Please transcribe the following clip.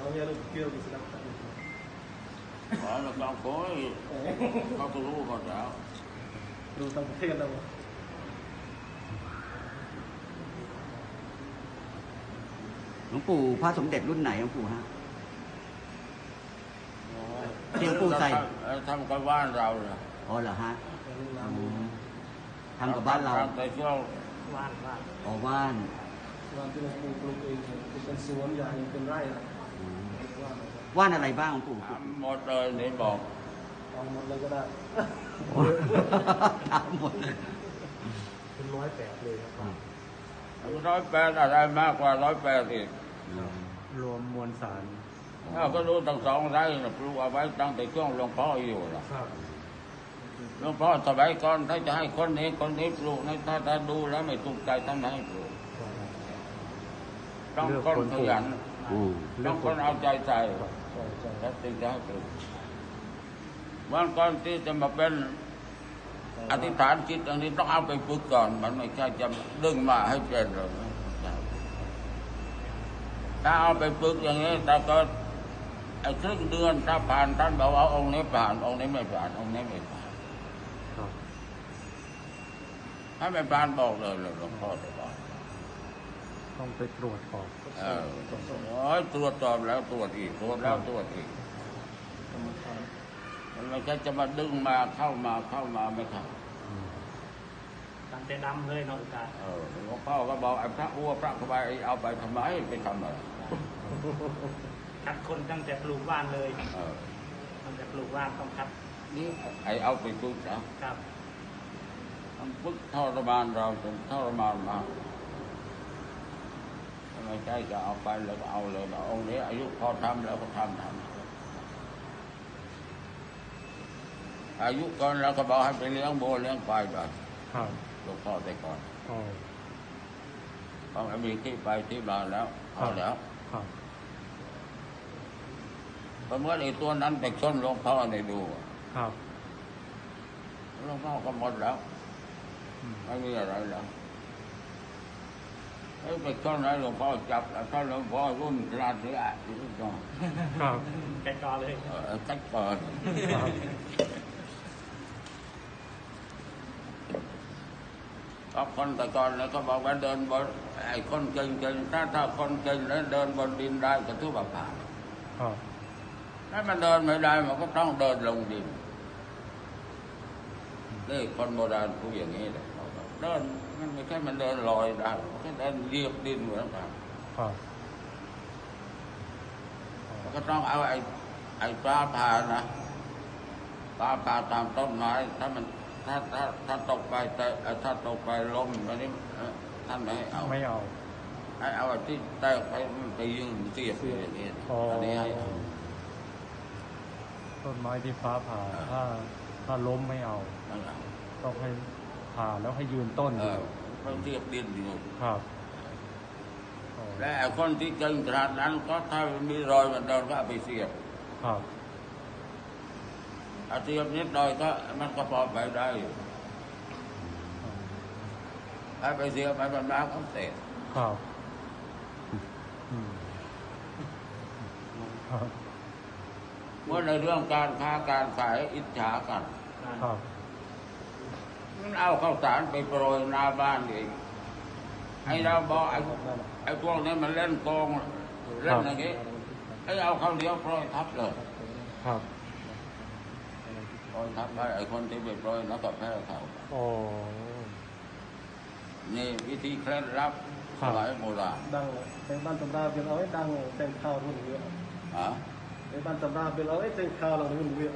Soalnya lu kira di sedang tak itu. ขอแล้วก็โอ้ยเขาก็รู้หมดแล้ว Lu tang putih kan apa? หลวงปู่พระสมเด็จรุ่นไหนหลวงปู่ฮะที่หลวงปู่ใส่เออทำกับบ้านเราเนี่ยอ๋อเหรอฮะ Yang อื lalu. มทำกับบ้านเราทำแต่ช่วง Wan, wan. อ๋อว่าน Wan tu nak peluk ini. Bukan suam yang yang rai lah. อืม Wan. ว่านอะไรบ้างหลวงปู่ทำหมดเลยนี่บอก Orang mau lagi dah. ทำหมดเลยเป็นร้อยแปดเลยครับ ร้อยแปดอะไรมากกว่าร้อยแปดอีกรวมมวลสารเราก็รู้ทั้งสองไร่นะปลูกเอาไว้ตั้งแต่ช่วงหลวงพ่ออยู่ล่ะครับหลวงพ่อสมัยก่อนถ้าจะให้คนนี้คนนี้ปลูกนะถ้าถ้าดูแล้วไม่ถูกใจท่านไม่ให้ปลูกต้องคนขยันอืม ต้องคนเอาใจใส่ใช่ใช่แล้วจึงจะให้ปลูกวันก่อนที่จะมาเป็นอธิษฐานจิตอันนี้ต้องเอาไปฝึกก่อน มันไม่ใช่จะดึงมาให้เป็นหรอกถ้าเอาไปฝึกอย่างนี้แต่ก็ไอ้ครึ่งเดือนถ้าผ่านท่านบอกว่าองค์นี้ผ่านองค์นี้ไม่ผ่านองค์นี้ไม่ผ่านครับถ้าไม่ผ่านบอกเลยเลยหลวงพ่อจะบอก ต้องไปตรวจก่อนเออโอ้ยตรวจสอบแล้วตรวจอีกตรวจแล้วตรวจอีกมันไม่ใช่จะมาดึงมาเข้ามาเข้ามาไม่เข้าตั้งแต่ดำเลยเนาะอาจารย์เออหลวงพ่อก็บอกไอ้พระอ้วพระขบายเอาไปทำไมไปทำอะไรคัดคนตั้งแต่ปลูกว่านเลยเออตั้งแต่ปลูกว่านต้องคัดนี่ไอ้เอาไปฝึกนะครับมันฝึกทรมานเราจนทรมานมาก ไม่ใช่จะเอาไปแล้วก็เอาเลยนะองค์นี้อายุพอทำแล้วก็ทำทำอายุก่อนแล้วก็บอกให้ไปเลี้ยงโบเลี้ยงควายไปครับหลวงพ่อแต่ก่อนอ๋อต้องให้มีที่ไปที่มาแล้วเอาแล้วครับเพราะเมื่อไอ้ตัวนั้นไปชนหลวงพ่อในดูครับหลวงพ่อก็หมดแล้วไม่มีอะไรแล้ว ไอ้ไปชนให้หลวงพ่อจับแล้วถ้าหลวงพ่อรุ่นราศีอะที่ต้องครับแกะกอเลยเออตัดเปิดครับก็คนแต่ก่อนแล้วก็บอกว่าเดินบนไอ้คนเก่งๆถ้าถ้าคนเก่งแล้วเดินบนดินได้ก็ถือว่าผ่านครับถ้ามันเดินไม่ได้มันก็ต้องเดินลงดินนี่คนโบราณพูดอย่างนี้เลย เขาบอกเดินมันไม่ใช่มันเดินลอยได้มันก็เดินเรียบดินเหมือนกันครับมันก็ต้องเอาไอ้ไอ้ปลาผ่านะปลาผ่าตามต้นไม้ถ้ามันถ้าถ้าถ้าตกไปแต่เอ่อถ้าตกไปล้มอันนี้เอ่อท่านไม่ให้เอาไม่เอาให้เอาไอ้ที่แตกไปมันไปยืนเสียบอยู่อย่างนี้อ๋ออัอันนี้ให้เอาต้นไม้ที่ฟ้าผ่าอ่าถ้าถ้าล้มไม่เอาไม่เอาต้องให้ ผ่าแล้วให้ยืนต้นเออยู่อมันเสียบดินอยู่ครับอ๋อและไอ้คนที่เก่งขนาดนั้นก็ถ้ามีรอยมันเดินก็เอาไปเสียบครับเอาเสียบนิดหน่อยก็มันก็พอไปได้อยู่ถ้าไปเสียบไปมันมาก็เสร็จครับอืมครับเมื่อในเรื่องการค้าการขายอิจฉากันครับมัน เอาข้าวสารไปโปรยหน้าบ้านเองไอ้เราบอกไอ้ไอ้พวกนี้มันเล่นโกงเล่นอย่างนี้ไอ้เอาข้าวเหนียวโปรยทับเลยครับโปรยทับไปไอ้คนที่ไปโปรยแล้วก็แพ้เขาโอ้นี่วิธีเคล็ดลับครัสบมัยโบราณดังแต่บ้านตำราเป็นเอาไว้ดังแต่งข่าวรุ่นเยอะฮะในบ้านตำราเป็นเอาไว้แต่งข่าวเรารุ่นเยอะ